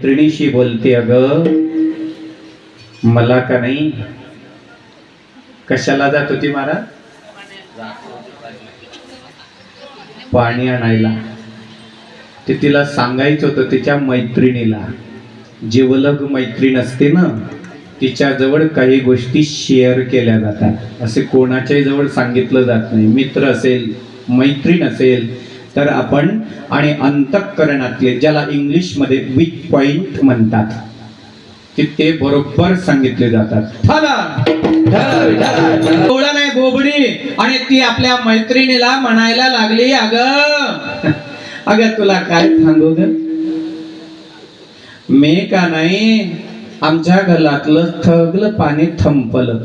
मैत्रिणीशी बोलते अग. मला का नाही? कशाला जात होती महाराज? पाणी आणायला. ते तिला सांगायचं होतं तिच्या मैत्रिणीला. जिवलग मैत्रीण असते ना तिच्या जवळ काही गोष्टी शेअर केल्या जातात. असे कोणाच्याही जवळ सांगितलं जात नाही. मित्र असेल मैत्रीण असेल तर आपण आणि अंतःकरणातले ज्याला इंग्लिशमध्ये वीक पॉइंट म्हणतात की ते बरोबर सांगितले जातात. एवढं नाही बोबडी! आणि ती आपल्या मैत्रिणीला म्हणायला लागली अग अग तुला काय सांगू ग? मी का नाही? आमच्या घरातलं थगलं पाणी थंपलं.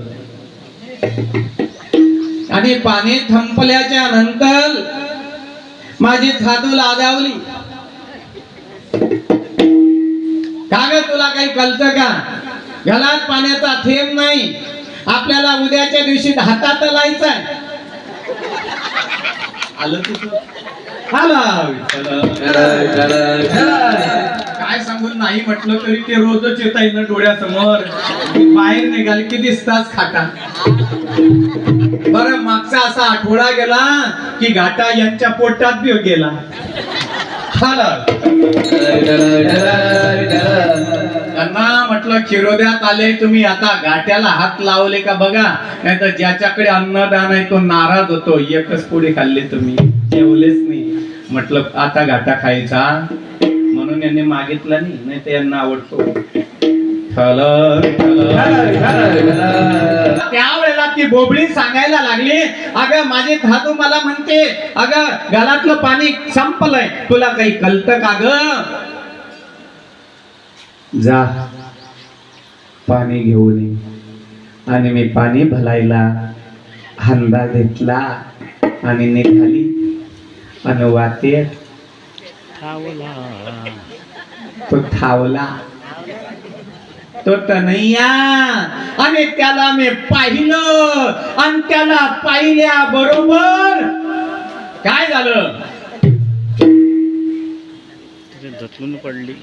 आणि पाणी थंपल्याच्या नंतर माझी धातू लादावली का ग तुला काही कळतं का? घरात पाण्याचा थेंब नाही. आपल्याला उद्याच्या दिवशी हातात लायचंय आलं तुझं आलं. काय सांगून नाही म्हटलं तरी ते रोजच येत आहे ना डोळ्यासमोर. बाहेर निघाल की दिसताच खाटा बर मागचा असा आठवडा गेला की घाटा यांच्या पोटात बी गेला. त्यांना म्हटलं खिरोद्यात आले तुम्ही आता घाट्याला हात लावले का बघा? नाही तर ज्याच्याकडे अन्नदान आहे तो नाराज होतो. एकच पुढे खाल्ले तुम्ही. जेवलेच नाही. म्हटलं आता घाटा खायचा? म्हणून यांनी मागितला नाही तर यांना आवडतो. त्यावेळेला ती बोबडी सांगायला लागली अगं माझी धातू मला म्हणते अगं घरातलं पाणी संपलंय तुला काही कळत का ग? जा पाणी घेऊन ये. आणि मी पाणी भलायला हंदा घेतला आणि निघाली. आणि वाटेत तो थावला तो तनय्या आणि त्याला मी पाहिलं. आणि त्याला पाहिल्या बरोबर काय झालं? झटकून पडली.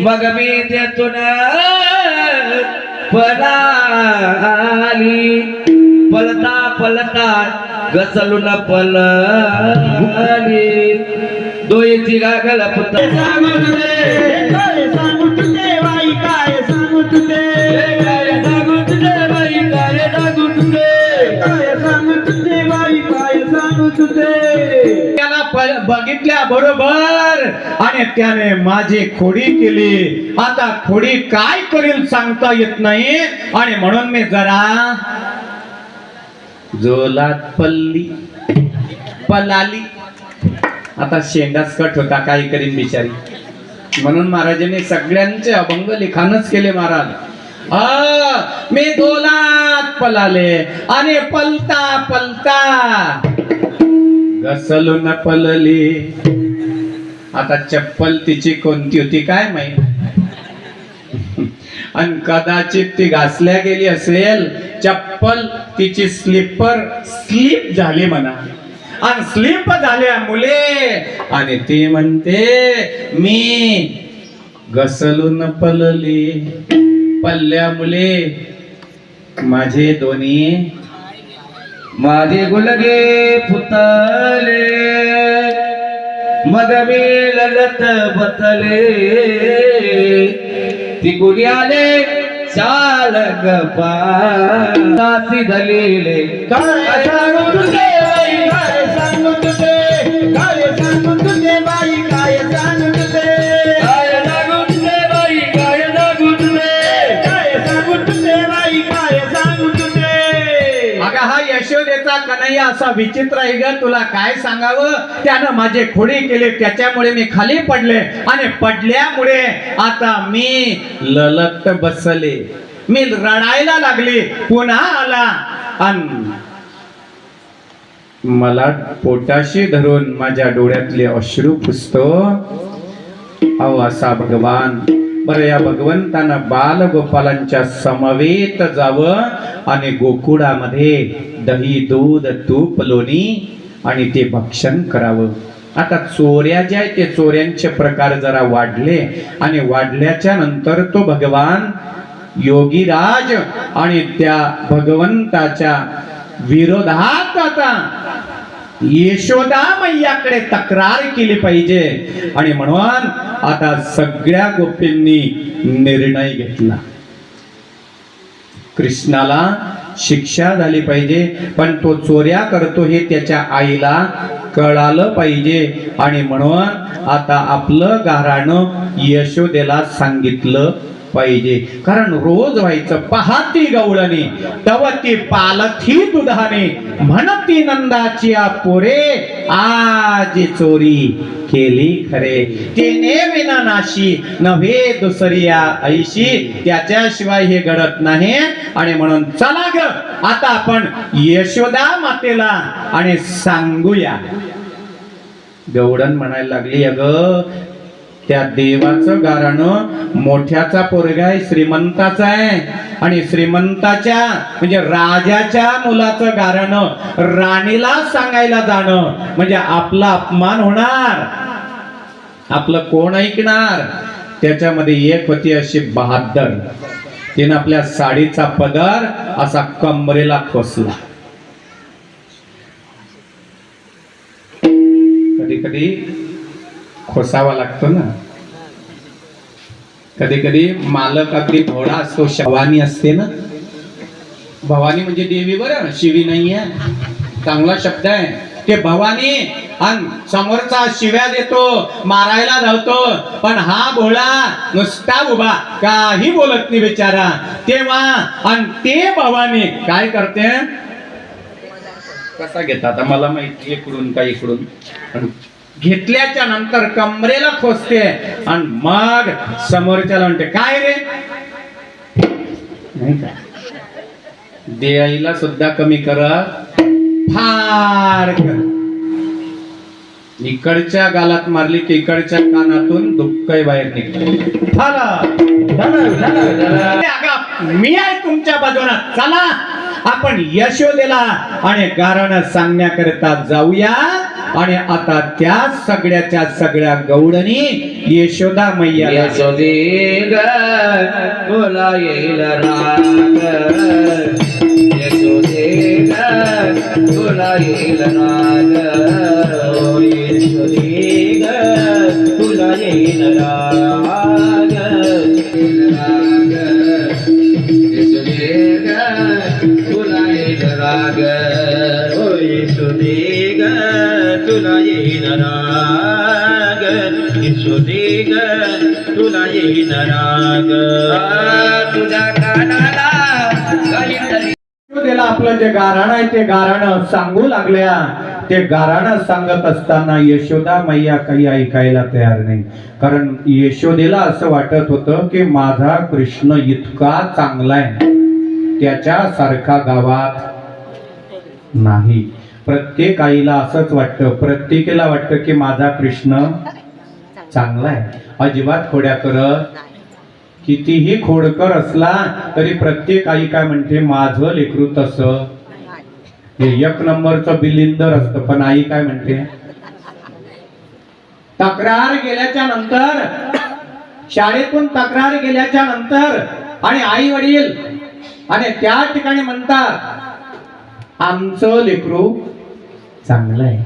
मग मी त्यातून पळाली. पलता पलता घसलून पळाली दोयची गागल पुत बघितल्या बरोबर. आणि त्याने माझी खोडी केली. आता खोडी काय करेल सांगता येत नाही. आणि म्हणून मी जरा जोलात पल्ली पलाली. आता शेंडाच कट होता काय करीन बिचारी. म्हणून महाराजांनी सगळ्यांचे अभंग लिखाणच केले महाराज. हा मी दोलात पलाले आणि पलता पलता. घसलून पलली. आता चप्पल तिची कोणती होती काय माहीत? आणि कदाचित ती घासल्या गेली असेल चप्पल तिची स्लीपर स्लीप झाली म्हणा. आणि स्लीप झाल्या मुले आणि ती म्हणते मी घसलून पलली. पल्ल्या मुले माझे दोन्ही माझे गुलगे फुतले मग मी ललत बतले ती गुली आले चाल गपासी धलेले काय असा विचित्र आहे ग तुला काय सांगावं? त्यानं माझे खोडी केले त्याच्यामुळे मी खाली पडले. आणि पडल्यामुळे आता मी ललत बसले. मी रडायला लागली. पुन्हा आला. आणि मला पोटाशी धरून माझ्या डोळ्यातले अश्रू पुसतो. अहो असा भगवान बरं या भगवंतानं बालगोपालांच्या समवेत जावं आणि गोकुळामध्ये दही दूध तूप लोणी आणि ते भक्षण करावं. आता चोऱ्या ज्या आहेत ते चोऱ्यांचे प्रकार जरा वाढले आणि वाढल्याच्या नंतर तो भगवान योगीराज आणि त्या भगवंताच्या विरोधात आता यशोदा मैयाकडे तक्रार केली पाहिजे. आणि म्हणून आता सगळ्या गोपींनी निर्णय घेतला. कृष्णाला शिक्षा झाली पाहिजे पण तो चोऱ्या करतो हे त्याच्या आईला कळालं पाहिजे. आणि म्हणून आता आपलं गाराणं यशोदेला सांगितलं पाहिजे. कारण रोज व्हायचं पाहती गवळणी तव ती पालथी दुधाने. म्हणती नंदाची पोरे आज चोरी केली खरे. तिने विना नाशी नव्हे दुसरिया ऐशी. त्याच्याशिवाय हे घडत नाही. आणि म्हणून चला ग आता आपण यशोदा मातेला आणि सांगूया. गवडण म्हणायला लागली अग त्या देवाचं गाराणं मोठ्याचा पोरगा आहे श्रीमंताचा आहे. आणि श्रीमंताच्या म्हणजे राजाच्या मुलाचं गाराणं राणीला सांगायला जाणं म्हणजे आपला अपमान होणार. आपलं कोण ऐकणार? त्याच्यामध्ये एक होती अशी बहादर. तिने आपल्या साडीचा पदर असा कमरेला खोसला. कधी कधी खोसावा लागतो ना. कधी कधी मालक अगदी भोळा असतो शवानी असते ना. भवानी म्हणजे देवी बरं शिवी नाही आहे. चांगला शब्द आहे. ते भवानी आणि समोरचा शिव्या देतो मारायला धावतो पण हा भोळा नुसता उभा काही बोलत नाही बिचारा. तेव्हा आणि ते भवानी काय करते? कसा घेता आता मला माहिती इकडून का इकडून. घेतल्याच्या नंतर कमरेला खोसते आणि मग समोरच्याला म्हणते काय रे? नाही का? देईला सुद्धा कमी करत फार कर. इकडच्या गालात मारली की इकडच्या कानातून दुःखही बाहेर निघत अगं, मी आहे तुमच्या बाजूला. चला आपण यशोदेला आणि कारण सांगण्याकरिता जाऊया. आणि आता त्या सगळ्याच्या सगळ्या गौडणी यशोदा मैया यशोदे ग तुला येईल राग. यशोदे ग तुला येईल ग तुला येईल राग. ग तुला येईल राग. तुला येईन राग तुझ्या कानाला आपलं जे गाराण आहे ते गाराण सांगू लागल्या. ते गाराणं सांगत असताना यशोदा मैया काही ऐकायला तयार नाही. कारण यशोदेला असं वाटत होतं की माझा कृष्ण इतका चांगला आहे. त्याच्यासारखा गावात नाही. प्रत्येक आईला असंच वाटतं. प्रत्येकीला वाटतं की माझा कृष्ण चांगला आहे अजिबात खोड्या करत कितीही खोडकर असला तरी प्रत्येक आई काय म्हणते माझं लेकरू तस. हे एक नंबरचं बिलिंदर असतं पण आई काय म्हणते तक्रार गेल्याच्यानंतर शाळेतून तक्रार गेल्याच्यानंतर आणि आई वडील आणि त्या ठिकाणी म्हणतात आमचं लेकरू चांगलं आहे.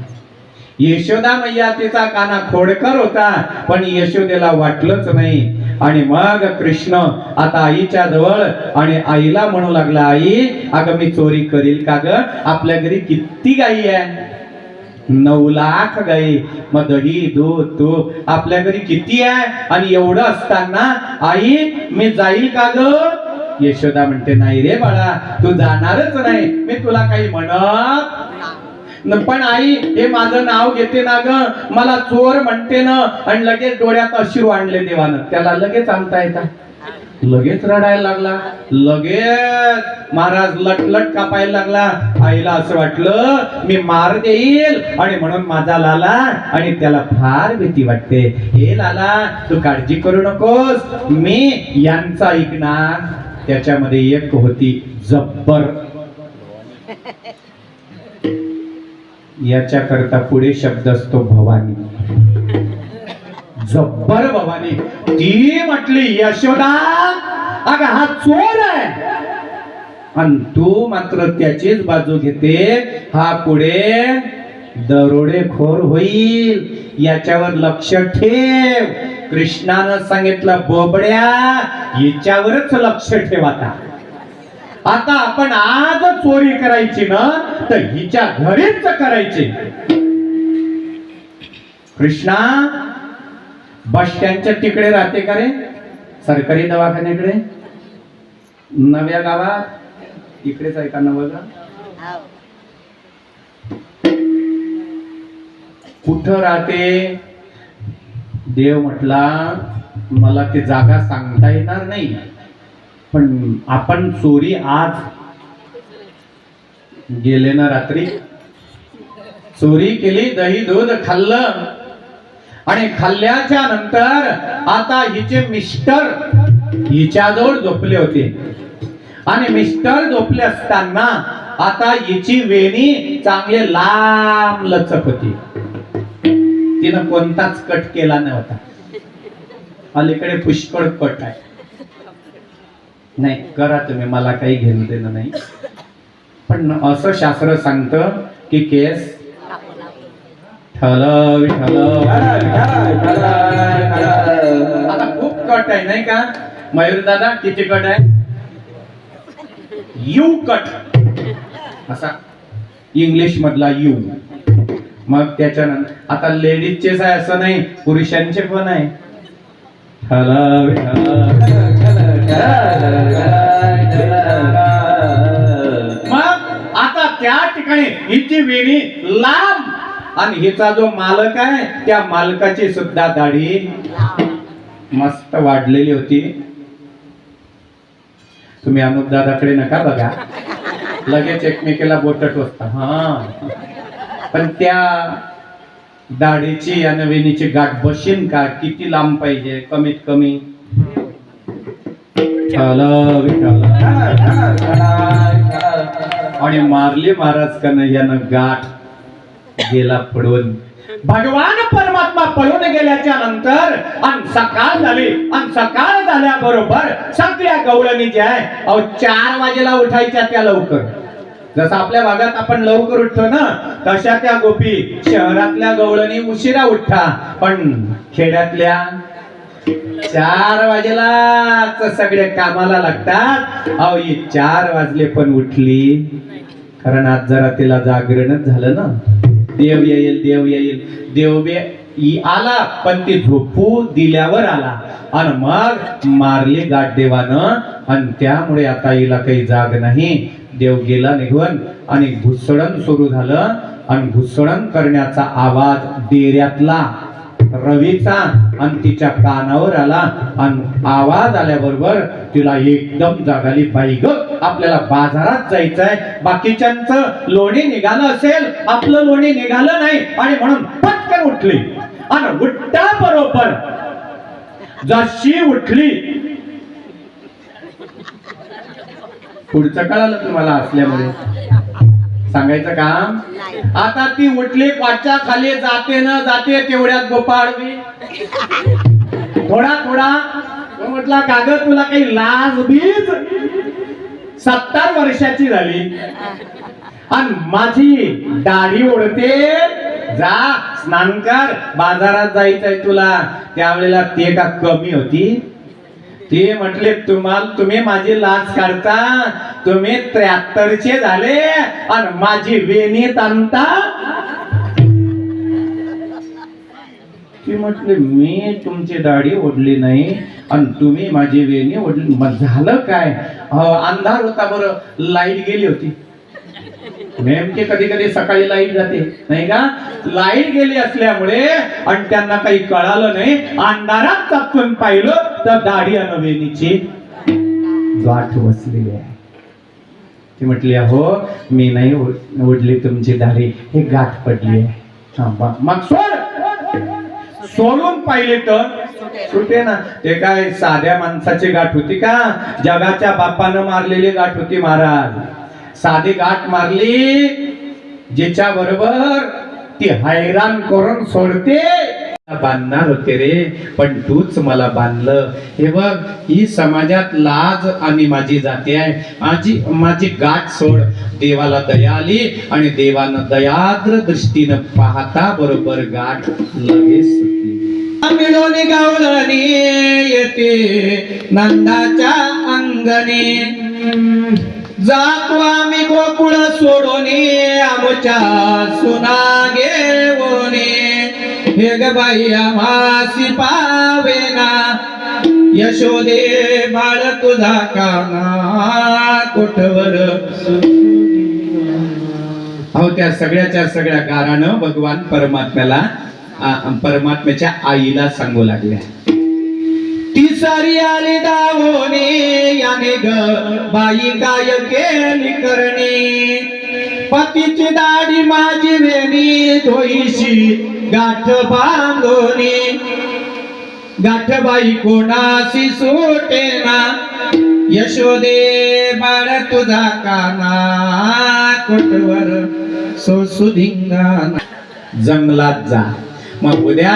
यशोदा मैया तिचा काना खोडकर होता पण यशोदेला वाटलंच नाही. आणि मग कृष्ण आता आईच्या जवळ आणि आईला म्हणू लागला आई अगं मी चोरी करील का ग? आपल्या घरी किती गाई आहे? नऊ लाख गाई मग दही दूध तूप आपल्या घरी किती आहे? आणि एवढं असताना आई मी जाईल का ग? यशोदा म्हणते नाही रे बाळा तू जाणारच नाही. मी तुला काही म्हणत पण आई हे माझं नाव घेते ना ग. मला चोर म्हणते ना. आणि लगेच डोळ्यात अश्रू आणले देवानं. त्याला लगेच आणता येतात. लगेच रडायला लागला. लगेच महाराज लटलट कापायला लागला. आईला असं वाटलं मी मार देईल. आणि म्हणून माझा लाला आणि त्याला फार भीती वाटते. हे लाला तू काळजी करू नकोस. मी यांचा ऐकणार त्याच्यामध्ये एक होती जब्बर. याच्याकरता पुढे शब्द असतो भवानी. जब्बर भवानी. ती म्हटली यशोदा अग हा चोर आहे. आणि तू मात्र त्याचीच बाजू घेते. हा पुढे दरोडेखोर होईल. याच्यावर लक्ष ठेव. कृष्णानं सांगितलं बोबड्या याच्यावरच लक्ष ठेव आता. आता आपण आज चोरी करायची ना तर हिच्या घरीच करायची. कृष्णा बस स्टँडच्या तिकडे राहते का रे? सरकारी दवाखान्याकडे? नव्या गावात इकडेच आहे का नवं कुठं राहते? देव म्हटला मला ते जागा सांगता येणार नाही. पण आपण चोरी आज गेले ना रात्री? चोरी केली दही दूध खाल्लं. आणि खाल्ल्याच्या नंतर आता हिचे मिस्टर हिच्याजवळ झोपले होते. आणि मिस्टर झोपले असताना आता हिची वेणी चांगले लांब लचक होती. तिनं कोणताच कट केला नव्हता. अलीकडे पुष्कळ कट आहे. नाही करा तुम्ही मला काही घेणं देणं नाही. पण असं शास्त्र सांगतं की केस ठलव आता खूप कट आहे नाही का? मयूर दादा किती कट आहे? U cut. असा इंग्लिश मधला यू. मग त्याच्यानंतर आता लेडीजचेच आहे असं नाही पुरुषांचे पण आहे. ठलव मग ठिकाणी हिची वेणी लांब. आणि हिचा जो मालक आहे त्या मालकाची सुद्धा दाढी मस्त वाढलेली होती. तुम्ही अनुप दादाकडे नका बघा. लगेच एकमेकीला बोट टोचता. हा. पण त्या दाढीची आणि वेणीची गाठ बशीन का? किती लांब पाहिजे? कमीत कमी. ठलव, विठाला आणि मारली महाराज कन्हैयानं गाठ गेला पडवून भगवान परमात्मा पळून गेल्याच्यानंतर आणि सकाळ झाली आणि सकाळ झाल्याबरोबर सगळ्या गवळणी ज्या आहे अहो चार वाजेला उठायच्या त्या लवकर. जसं आपल्या भागात आपण लवकर उठतो ना तशा त्या गोपी शहरातल्या गवळणी उशिरा उठता पण खेड्यातल्या चार वाजेला सगळ्या कामाला लागतात. अहो ही चार वाजले पण उठली. कारण आज जरा तिला जागरणच झालं ना. देव येईल देव येईल. देव आला पण ती झोपू दिल्यावर आला. आणि मग मारली गाठ देवानं. आणि त्यामुळे आता हिला काही जाग नाही. देव गेला निघून. आणि घुसळण सुरू झालं. आणि घुसळण करण्याचा आवाज देऱ्यातला रवीचा आणि तिच्या कानावर आला आणि आवाज आल्याबरोबर तिला एकदम जागाली पाहिजे ग आपल्याला बाजारात जायचंय. बाकीच्यांचं लोणी निघालं असेल आपलं लोणी निघालं नाही. आणि म्हणून पटकन उठली. आणि उठता बरोबर जशी उठली पुढचं कळालं तुम्हाला असल्यामुळे? सांगायचं काम? आता ती उठली पाठच्या खाली जाते ना जाते तेवढ्यात गोपाळवी. थोडा थोडा. तो म्हटला कागद तुला काही लाज बीज? सत्तर वर्षाची झाली. आणि माझी दाढी ओढते. जा स्नान कर. बाजारात जायचंय तुला. त्यावेळेला ते का कमी होती. ते म्हटले तुम्हाला तुम्ही माझी लाच काढता? तुम्ही त्र्याहत्तरचे झाले आणि माझी वेणी आणता ती म्हटले मी तुमची दाढी ओढली नाही आणि तुम्ही माझी वेणी ओढली मग झालं काय? अंधार होता बरं लाइट गेली होती. नेमके कधी कधी सकाळी लाइट जाते नाही का? लाइट गेली असल्यामुळे आणि त्यांना काही कळालं नाही अंधारात चपकून पाहिलं फक्त दाढी अनवेणीची गाठ आहे. ती म्हटली हो मी नाही उड- उडली तुमची दाढी. हे गाठ पडली आहे. मग सोड! सोडून पाहिले तर? सुटे ना. ते काय साध्या माणसाची गाठ होती का? जगाच्या बापानं मारलेली गाठ होती महाराज. साधी गाठ मारली जिच्या बरोबर ती हैराण करून सोडते. बांधणार होते रे पण तूच मला बांधलं. हे बघ ही समाजात लाज आणि माझी जाती आहे. माझी माझी गाठ सोड. देवाला दया आली आणि देवानं दयाद्र दृष्टीनं पाहता बरोबर गाठ लगेच मिळवली मिळून गावळणी येते नंदाच्या अंगणी. जातो आम्ही गोकुळ सोडून आमच्या सुना घेऊन हे ग बाई आम्हासी पावेना. यशोदे बाळ तुझा काना. कोठवर? अहो त्या सगळ्याच्या सगळ्या गारानं भगवान परमात्म्याला परमात्म्याच्या आईला सांगू लागल्या. ती सारी आली दावोने याने ग बाई काय केली करणे? पतीची दाढी माझी वेणी धोईशी गाठ बांधोनी. गाठबाई कोणासी सुटेना यशोदे बाळ तुझा काना कोटवर सोसुधिंगाना जंगलात जा. मग उद्या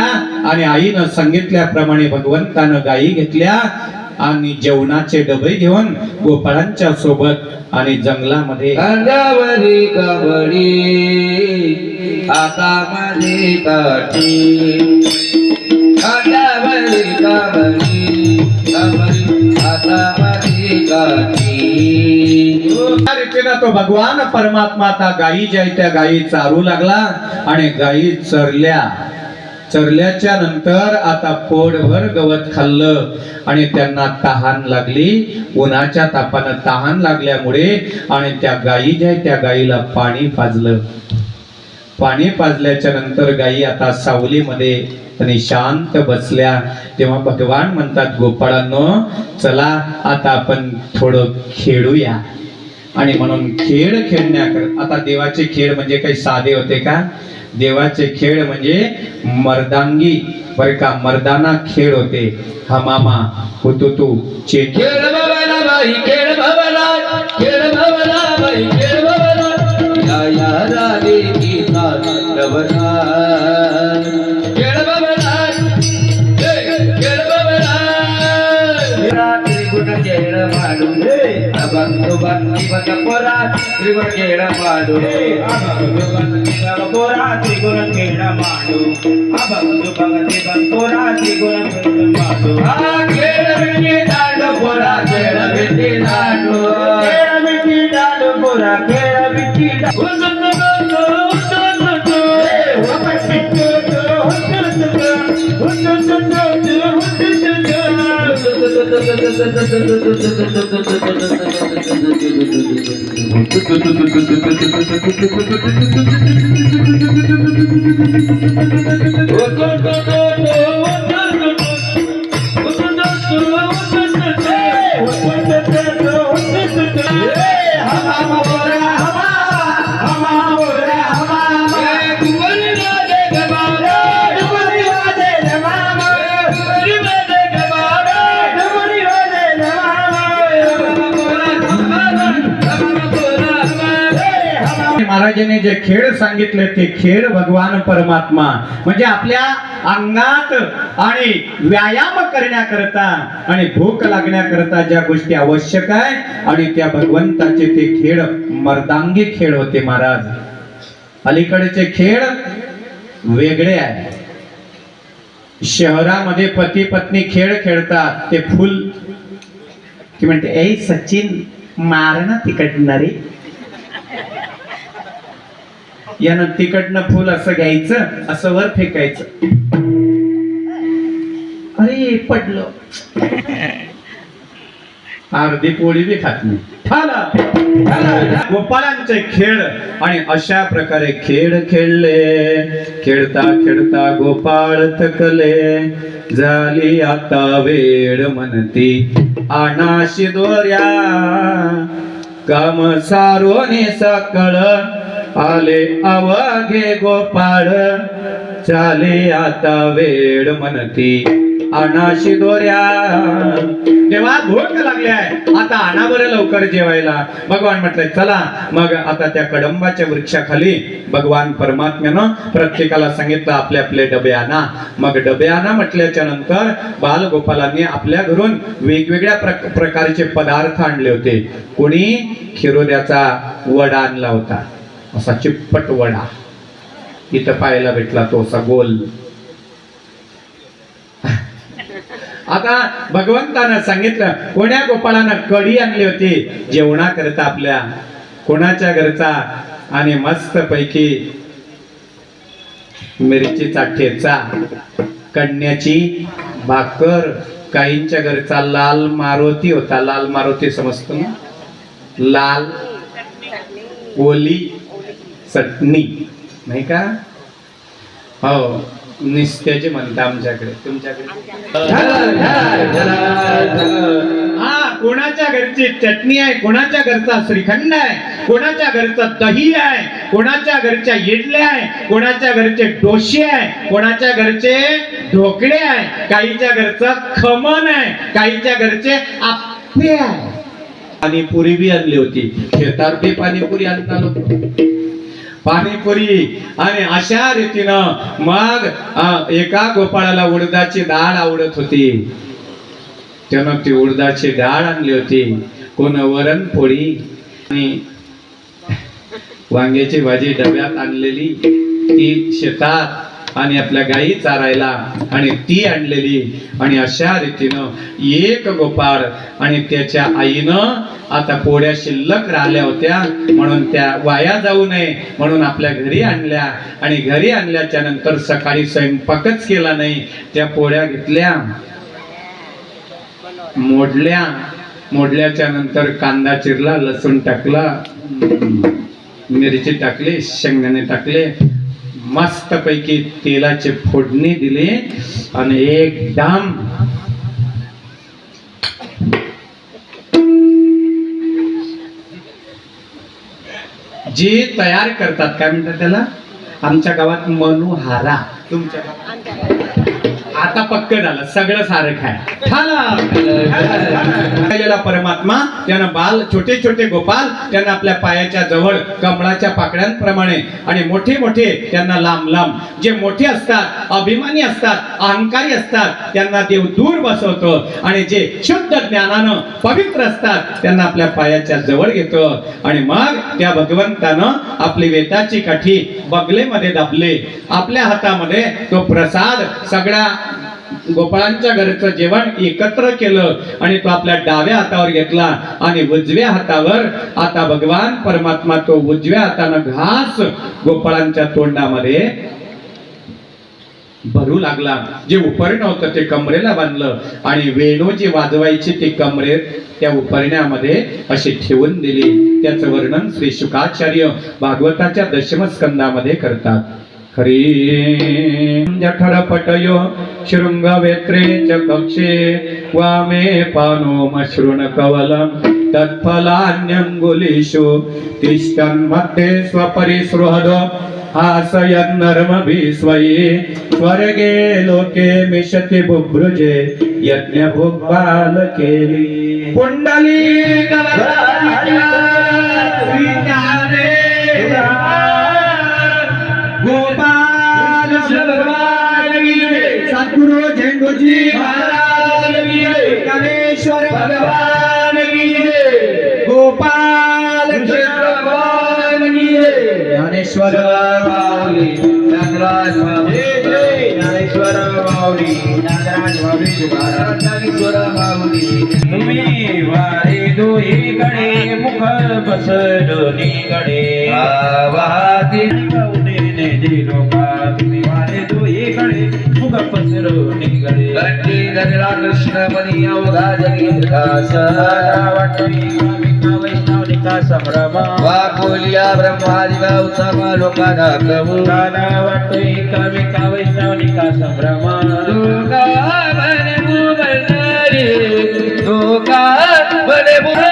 आणि आईनं सांगितल्याप्रमाणे भगवंतानं गायी घेतल्या आणि जेवणाचे डबे घेऊन गोपाळांच्या सोबत आणि जंगलामध्ये आता माझी काठी. आता माझी काठी. रीतीनं तो भगवान परमात्मा आता गायी ज्या त्या गायी चारू लागला आणि गायी चरल्या. चरल्याच्या नंतर आता पोटभर गवत खाल्लं आणि त्यांना तहान लागली. उन्हाच्या तापानं तहान लागल्यामुळे आणि त्या गायी ज्या त्या गायीला पाणी पाजलं. पाणी पाजल्याच्या नंतर गायी आता सावलीमध्ये आणि शांत बसल्या. तेव्हा भगवान म्हणतात गोपाळांनो चला आता आपण थोडं खेळूया. आणि म्हणून खेळ खेळण्याकर आता देवाचे खेळ म्हणजे काही साधे होते का? देवाचे खेळ म्हणजे मर्दांगी. बर का मर्दाना खेळ होते. हमामा हुतुतू चे खेळ खेळ बंदी बंद पोरा त्रिगुण खेळ माडू पोरा त्रिगुण खेळ माडू बंधू भगती बंतोरा त्रिगुण खेळ माडू खेळ विटी दांडू पोरा Oh, महाराजांनी जे खेळ सांगितले ते खेळ भगवान परमात्मा. म्हणजे आपल्या अंगात आणि व्यायाम करण्याकरता आणि भूक लागण्याकरता ज्या गोष्टी आवश्यक आहे आणि त्या भगवंताचे ते खेळ मर्दांगी खेळ होते महाराज. अलीकडचे खेळ वेगळे आहे शहरामध्ये पती पत्नी खेळ खेळतात ते फुल. ती म्हणते ए सचिन मार ना यानं तिकडनं फुल असं घ्यायचं असं वर फेकायचं. अरे पडलं. अर्धी पोळी बी खात नाही. गोपाळांचे खेळ. आणि अशा प्रकारे खेळ खेळले. खेळता खेळता गोपाळ थकले. झाली आता वेळ म्हणती. आणाशी दोऱ्या काम सारोने सकळ. आले अवघे गोपाळ. चाले आता वेळ म्हणती अनाशी दोऱ्या. तेव्हा भूक लागली आहे. आता आणा बरं लवकर जेवायला. भगवान म्हटलंय चला. मग आता त्या कडंबाच्या वृक्षाखाली भगवान परमात्म्यानं प्रत्येकाला सांगितलं आपले आपले डबे आणा. मग डबे आणा म्हटल्याच्या नंतर बालगोपालांनी आपल्या घरून वेगवेगळ्या प्रक- प्रकारचे पदार्थ आणले होते. कोणी? खिरोद्याचा वडा आणला होता. असा चिप्पट वडा इथं पाहायला भेटला तो असा गोल. आता भगवंतानं सांगितलं कोण्या गोपाळानं कढी आणली होती? जेवणाकरता आपल्या कोणाच्या घरचा? आणि मस्त पैकी मिरचीचा ठेचा कण्याची भाकर काहींच्या घरचा लाल मारुती होता. लाल मारुती समजतो ना? लाल ओली चटणी नाही का? हो निस्त्याचे म्हणता आमच्याकडे. तुमच्याकडे? हा कोणाच्या घरची चटणी आहे? कोणाच्या घरचा श्रीखंड आहे? कोणाच्या घरचं दही आहे? कोणाच्या घरच्या इडल्या आहे? कोणाच्या घरचे डोसे आहे? कोणाच्या घरचे ढोकळे आहे? काहीच्या घरचं खमण आहे? काहीच्या घरचे आप्पे आहे? पाणीपुरी बी आणली होती. शेतात बी पाणीपुरी आणता लोक पाणीपुरी. आणि अशा रीतीनं मग एका गोपाळाला उडदाची डाळ आवडत होती. त्यानं ती उडदाची डाळ आणली होती. कोण वरण पोळी आणि वांग्याची भाजी डब्यात आणलेली. ती शेतात आणि आपल्या गायी चारायला आणि ती आणलेली. आणि अशा रीतीनं एक गोपाळ आणि त्याच्या आईनं आता पोळ्या शिल्लक राहिल्या होत्या. म्हणून त्या वाया जाऊ नये. म्हणून आपल्या घरी आणल्या. आणि घरी आणल्याच्या नंतर सकाळी स्वयंपाकच केला नाही. त्या पोळ्या घेतल्या. मोडल्या. मोडल्याच्या नंतर कांदा चिरला लसूण टाकला. मिरची टाकली शेंगदाणे टाकले. मस्त पैकी तेलाचे फोडणी दिली आणि एकदम जे तयार करतात काय म्हणतात त्याला? आमच्या गावात मनुहारा. तुमच्या गावात? आता पक्क झालं. सगळं सारखं आहे परमात्मा त्यानं बाल छोटे छोटे गोपाल त्यांना आपल्या पायाच्या जवळ कमळाच्या पाकड्यांप्रमाणे आणि मोठे मोठे त्यांना लांब लांब. जे मोठे असतात अभिमानी असतात अहंकारी असतात त्यांना देव दूर बसवतो आणि जे शुद्ध ज्ञानानं पवित्र असतात त्यांना आपल्या पायाच्या जवळ घेतो. आणि मग त्या भगवंतानं आपली वेताची काठी बगलेमध्ये दाबले. आपल्या हातामध्ये तो प्रसाद सगळ्या गोपाळांच्या घरचं जेवण एकत्र केलं आणि तो आपल्या डाव्या हातावर घेतला आणि उजव्या हातावर आता भगवान परमात्मा तो उजव्या हातानं घास गोपाळांच्या तोंडामध्ये भरू लागला. जे उपरण होतं ते कमरेला बांधलं आणि वेणू जी वाजवायची ती कमरेत त्या उपरण्यामध्ये अशी ठेवून दिली. त्याचं वर्णन श्री शुकाचार्य भागवताच्या दशमस्कंदामध्ये करतात. खरी जठर पटयो शृंग वेत्रे च कक्षे वामे पानो मशृण कवलम तत्फलान्यंगुलीषु तिष्ठन् मध्ये स्वपरिसृहद हासयन् नर्मभिस्वये स्वर्गे लोके मिशति बुभ्रुजे यज्ञ भोगपाल झेंडूजी महाराज गणेश्वर भगवान गोपाल भगवान ज्ञानेश्वर माऊली नागराज माऊली। ज्ञानेश्वर माऊली नागराज माऊली ज्ञानेश्वर माऊली। तुम्ही वारे दोहीकडे मुख बसलोनी गडे। आवाती गौडे ने दिलो का तुम्ही वारे दोहीकडे मुख बसलोनी कंठी धरला कृष्ण मनी अवघा जगी विकास वैष्णवनिका संभ्रम वा बोलिया ब्रह्मादिगा उत्तम लोकाना प्रभू वाटतोय कामिका वैष्णवनिका संभ्रम दुर्गा बने बुबलरी दुर्गा बने बुबला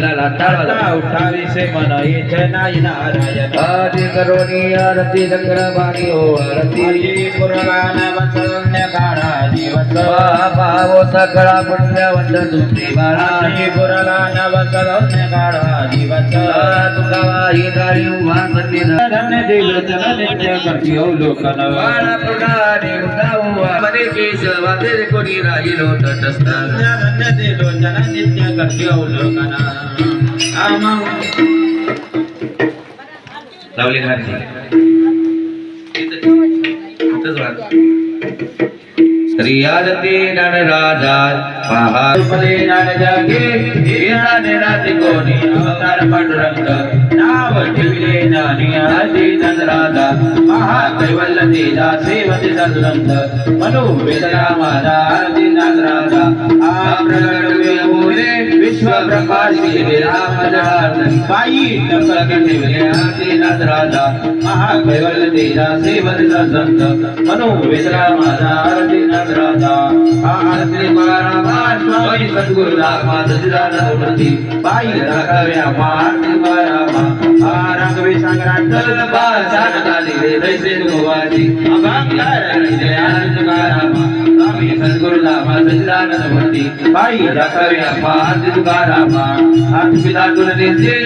विठ्ठल दे दे जय जय जय विठ्ठल जय जय विठ्ठल आ बोलिले पुरी विरी वा पुरी उत्तरी लाटी वारी लाला ताळा उठावी से मन नाही नारायण. आदि करोनी आरती चक्र बाणी हो आरती. पुराण वसन्य काळा पावो सकळा पुण्यवंत तुमची बाळा. हरी पुराण वसन्य काळा दिवस तुकावाही दारी उभा सन्निध धन्य दिल जन नित्य करती अवलोकन बाळा पुढारी उठाऊ मने केश वादे कोणी राहिलो तटस्थ. धन्य दिल जन नित्य करती अवलोकन आमं लावली घाली इथंच वाद स्त्रियारती नन राजा महापदे नन जगे हीराने राती कोणी अवतार पांडुरंग नाव ठेवले नानी आदि नन राजा महाकैवल्य तेजा सेवते सदरंग मनो वेदना माझा आदि नन राजा आ प्रगट विश्व प्रकाशी राम जनार्दन बाई टपक ठेवले आरती नन राजा। महाकैवल्य तेजा सेवते सदरंग मनो वेदना माझा आरती नन आरती मारा स्वामी सद्गुरु रामा सचिदानंद मूर्ती बाई राखाव्या आरती मारा राघवे सांगराट बाळासाठ झाले दैसे गोवाची अभांगार जय आनंद तुकारामा स्वामी सद्गुरु रामा सचिदानंद मूर्ती बाई राखाव्या आरती तुकारामा हात पिता तुलनेचे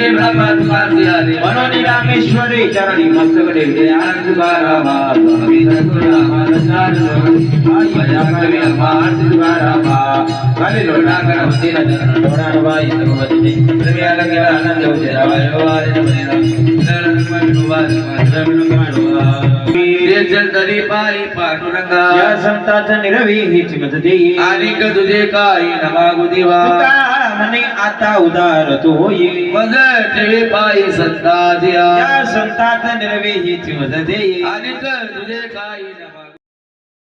तरी पायी पांडुरंगा। या संताचा निरवी हीच मत देई आणि तुझे काही नमागु दिवा। म्हणे आता उदार तू होई. मग ठेवे पायी सत्ता दिया संताचा निरवी हीच मत देई आणि तुझे काही